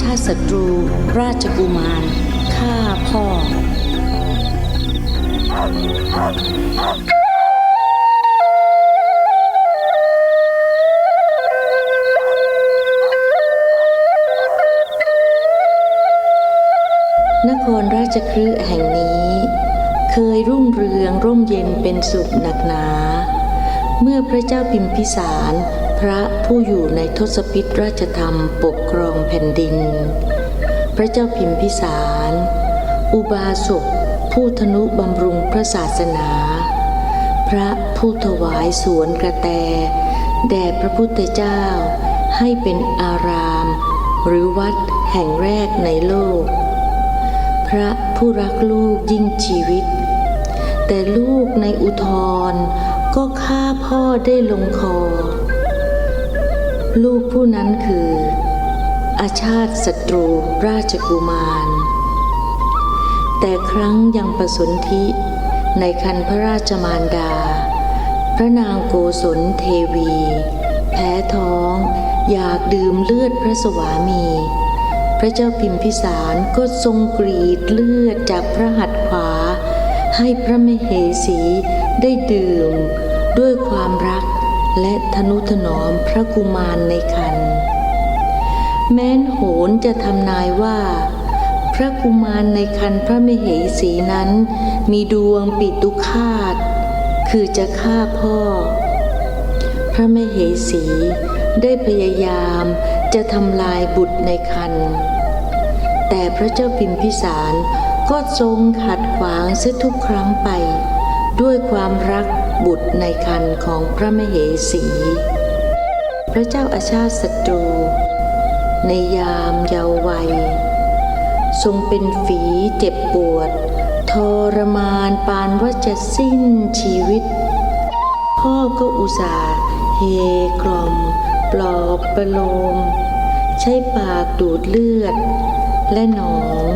ชาติศัตรู ราชกุมารฆ่าพ่อ นครราชคฤห์แห่งนี้ เคยรุ่งเรืองร่มเย็นเป็นสุขหนักหนา เมื่อพระเจ้าพิมพิสาร พระผู้อยู่ในทศพิธราชธรรมปกครองแผ่นดิน พระเจ้าพิมพิสาร อุบาสกผู้ธนุบำรุงพระศาสนา พระผู้ถวายสวนกระแต แด่พระพุทธเจ้า ให้เป็นอาราม หรือวัดแห่งแรกในโลก พระผู้รักลูกยิ่งชีวิต แต่ลูกในอุทธรก็ฆ่าพ่อได้ลงคอ ลูกผู้นั้นคือ อาชาติศัตรูราชกุมาร แต่ครั้งยังประสนธิในคันพระราชมารดา พระนางโกศลเทวี แพ้ท้อง อยากดื่มเลือดพระสวามี พระเจ้าพิมพิสารก็ทรงกรีดเลือดจากพระหัตถ์ขวา ให้พระมเหสีได้ดื่มด้วยความรัก และทนุถนอมพระกุมารในคัน แม้นโหนจะทำนายว่า พระกุมารในคันพระมเหสีนั้น มีดวงปิตุคาต คือจะฆ่าพ่อ พระมเหสีได้พยายามจะทำลายบุตรในคัน แต่พระเจ้าพิมพิสารก็ทรงขัดขวางเสียทุกครั้งไป ด้วยความรัก บุตรในคันของพระมเหสี พระเจ้าอาชาติศัตรู ในยามเยาว์วัย ทรงเป็นฝีเจ็บปวด ทรมานปานว่าจะสิ้นชีวิต พ่อก็อุตส่าห์เฮกล่อม ปลอบประโลม ใช้ปากดูดเลือด และหนอง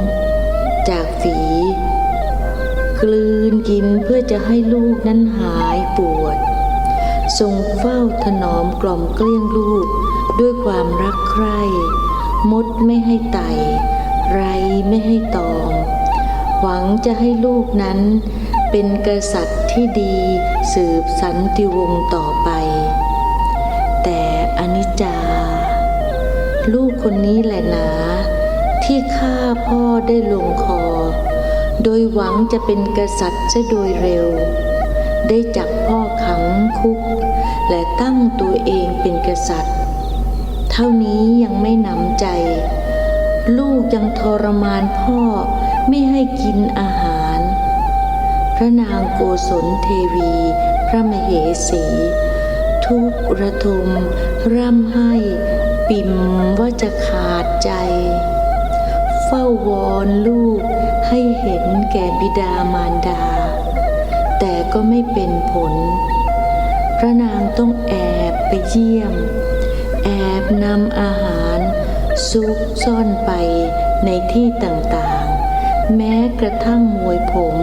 จากฝี กลืนกินเพื่อจะให้ลูกนั้นหายปวด ทรงเฝ้าถนอมกล่อมเกลี้ยงลูกด้วยความรักใคร่มดไม่ให้ไต ไรไม่ให้ตอมหวังจะให้ลูกนั้นเป็นกษัตริย์ที่ดีสืบสันติวงศ์ต่อไป แต่อนิจจา ลูกคนนี้แหละนาที่ฆ่าพ่อได้ลงคอ โดยหวังจะเป็นกษัตริย์ซะโดยเร็ว ได้จับพ่อขังคุก และตั้งตัวเองเป็นกษัตริย์ เท่านี้ยังไม่หนำใจ ลูกยังทรมานพ่อไม่ให้กินอาหาร พระนางโกศลเทวี พระมเหสี ทุกระทมร่ำไห้ปิ่มว่าจะขาดใจ ฝ้าวอนลูกให้เห็นแก่บิดามารดา แต่ก็ไม่เป็นผล พระนางต้องแอบไปเยี่ยม แอบนำอาหาร ซุกซ่อนไปในที่ต่างๆ แม้กระทั่งมวยผม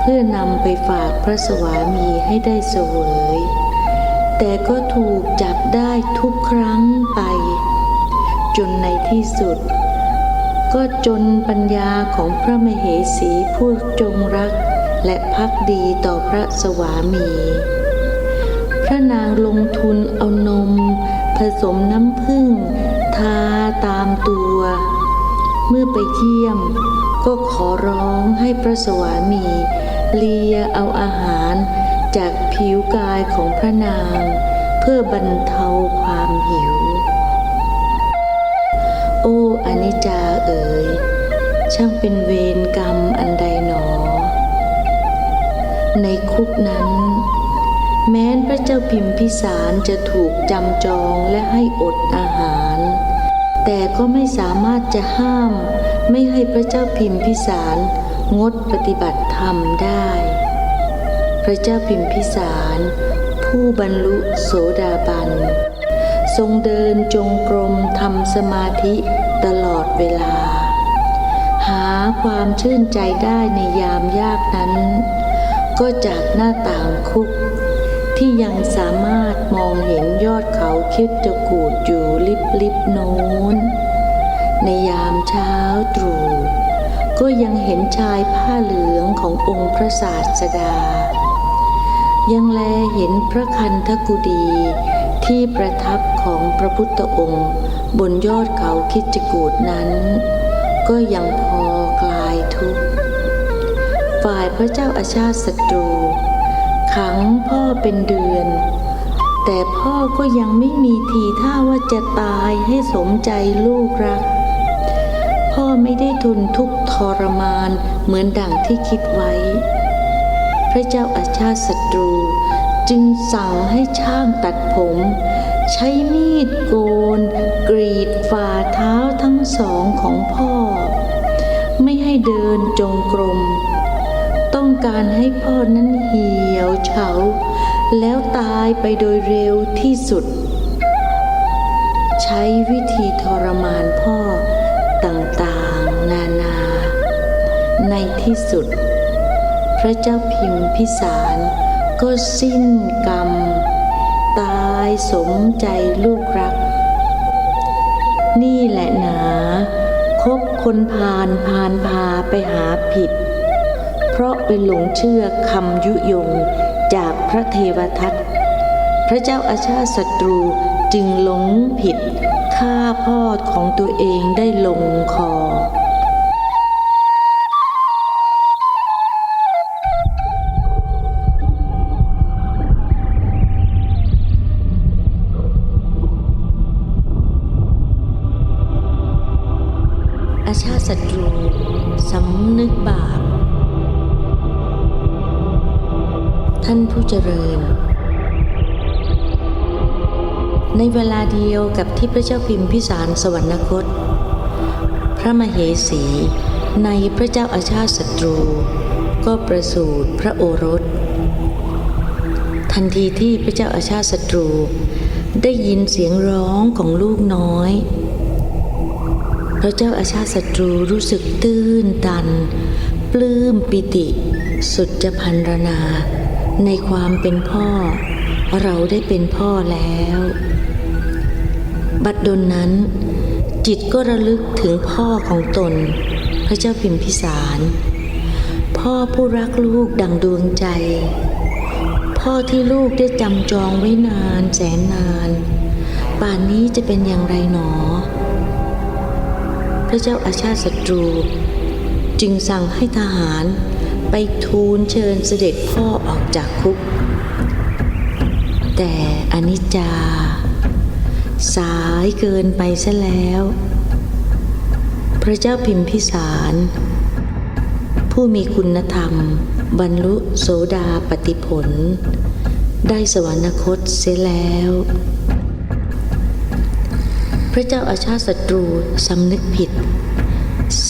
เพื่อนำไปฝากพระสวามีให้ได้เสวย แต่ก็ถูกจับได้ทุกครั้งไป จนในที่สุด ก็จนปัญญาของพระมเหสีผู้จงรักและพักดีต่อพระสวามี พระนางลงทุนเอานม ผสมน้ำผึ้งทาตามตัว เมื่อไปเยี่ยม ก็ขอร้องให้พระสวามี เลียเอาอาหารจากผิวกายของพระนาง เพื่อบรรเทาความหิว โอ้อนิจจาเอ๋ย ช่างเป็นเวรกรรมอันใดหนอ ในคุกนั้น แม้นพระเจ้าพิมพิสารจะถูกจำจองและให้อดอาหาร แต่ก็ไม่สามารถจะห้าม ไม่ให้พระเจ้าพิมพิสารงดปฏิบัติธรรมได้ พระเจ้าพิมพิสาร ผู้บรรลุโสดาบัน ทรงเดินจงกรมทำสมาธิตลอดเวลา หาความชื่นใจได้ในยามยากนั้น ก็จากหน้าต่างคุก ที่ยังสามารถมองเห็นยอดเขาคิดจะกูดอยู่ลิบลิบโน้น ในยามเช้าตรู่ก็ยังเห็นชายผ้าเหลืองขององค์พระศาสดา ยังแลเห็นพระคันธกุดีที่ประทับ ของพระพุทธองค์ บนยอดเขาคิดจกูดนั้น ก็ยังพอคลายทุกข์ ฝ่ายพระเจ้าอาชาติศัตรู ขังพ่อเป็นเดือน แต่พ่อก็ยังไม่มีทีท่าว่าจะตายให้สมใจลูกรัก พ่อไม่ได้ทนทุกข์ทรมานเหมือนดังที่คิดไว้ พระเจ้าอาชาติศัตรู จึงสั่งให้ช่างตัดผม ใช้มีดโกน กรีดฝ่าเท้าทั้งสองของพ่อ ไม่ให้เดินจงกรม ต้องการให้พ่อนั้นเหี่ยวเฉา แล้วตายไปโดยเร็วที่สุด ใช้วิธีทรมานพ่อต่างๆ นานา ในที่สุด พระเจ้าพิมพิสาร ก็สิ้นกรรม ตายสมใจลูกรัก นี่แหละหนา คบคนพาลพาลพาไปหาผิด เพราะไปหลงเชื่อคำยุยงจากพระเทวทัตพระเจ้าอาชาติศัตรูจึงหลงผิดฆ่าพ่อของตัวเองได้ลงคอ ศัตรูสำนึกบาป ท่านผู้เจริญ ในเวลาเดียวกับที่พระเจ้าพิมพิสารสวรรคต พระมเหสีในพระเจ้าอาชาติศัตรู ก็ประสูติพระโอรส ทันทีที่พระเจ้าอาชาติศัตรูได้ยินเสียงร้องของลูกน้อย พระเจ้าอาชาติศัตรูรู้สึกตื้นตัน ปลื้มปิติ สุดจะพันรนา ในความเป็นพ่อ เราได้เป็นพ่อแล้ว บัดดลนั้น จิตก็ระลึกถึงพ่อของตน พระเจ้าพิมพิสาร พ่อผู้รักลูกดังดวงใจ พ่อที่ลูกได้จำจองไว้นานแสนนาน ป่านนี้จะเป็นอย่างไรหนอ พระเจ้าอาชาติศัตรู จึงสั่งให้ทหารไปทูลเชิญเสด็จพ่อออกจากคุก แต่อนิจจา สายเกินไปซะแล้ว พระเจ้าพิมพิสาร ผู้มีคุณธรรม บรรลุโสดาปติผล ได้สวรรคตเสียแล้ว ระเจ้าอาชาติศัตรูสำนึกผิด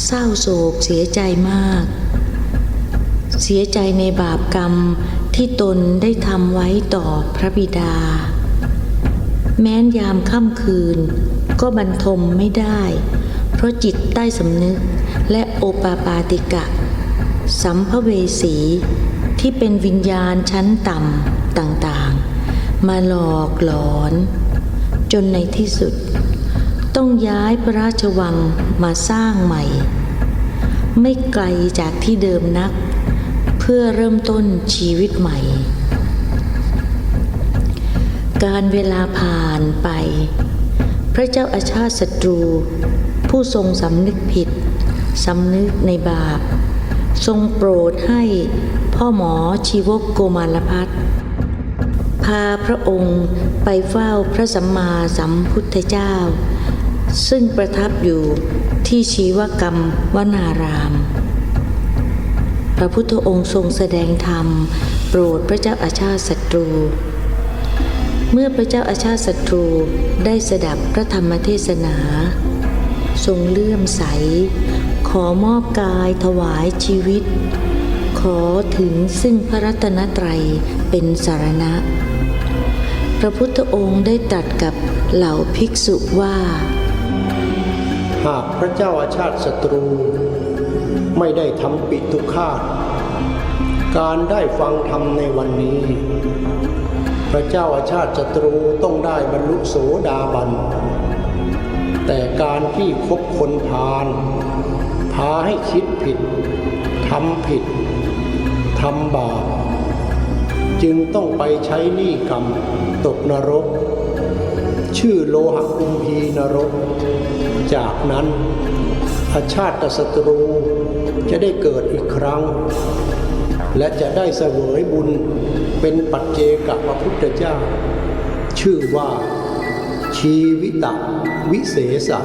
เศร้าโศกเสียใจมาก เสียใจในบาปกรรมที่ตนได้ทำไว้ต่อพระบิดา แม้นยามค่ำคืน ก็บรรทมไม่ได้ เพราะจิตใต้สำนึกและโอปาปาติกะ สัมภเวสีที่เป็นวิญญาณชั้นต่ำต่างๆ มาหลอกหลอน จนในที่สุด ต้องย้ายพระราชวังมาสร้างใหม่ ไม่ไกลจากที่เดิมนัก เพื่อเริ่มต้นชีวิตใหม่ การเวลาผ่านไป พระเจ้าอาชาติศัตรู ผู้ทรงสำนึกผิดสำนึกในบาป ทรงโปรดให้พ่อหมอชีวกโกมารพัฒน์พาพระองค์ไปเฝ้าพระสัมมาสัมพุทธเจ้า ซึ่งประทับอยู่ที่ชีวกรรมวนาราม พระพุทธองค์ทรงแสดงธรรม โปรดพระเจ้าอาชาติศัตรู เมื่อพระเจ้าอาชาติศัตรูได้สดับพระธรรมเทศนา ทรงเลื่อมใส ขอมอบกายถวายชีวิต ขอถึงซึ่งพระรัตนตรัยเป็นสารณะ พระพุทธองค์ได้ตรัสกับเหล่าภิกษุว่า หากพระเจ้าอาชาติศัตรู ไม่ได้ทำปิตุคาตการได้ฟังธรรมในวันนี้ พระเจ้าอาชาติศัตรูต้องได้บรรลุโสดาบัน แต่การที่คบคนพาลพาให้คิดผิดทำผิดทำบาปจึงต้องไปใช้หนี้กรรมตกนรก ชื่อโลหะคุมพีนรก จากนั้นอาชาติศัตรูจะได้เกิดอีกครั้ง และจะได้เสวยบุญเป็นปัจเจกพระพุทธเจ้า ชื่อว่าชีวิตวิเศษะ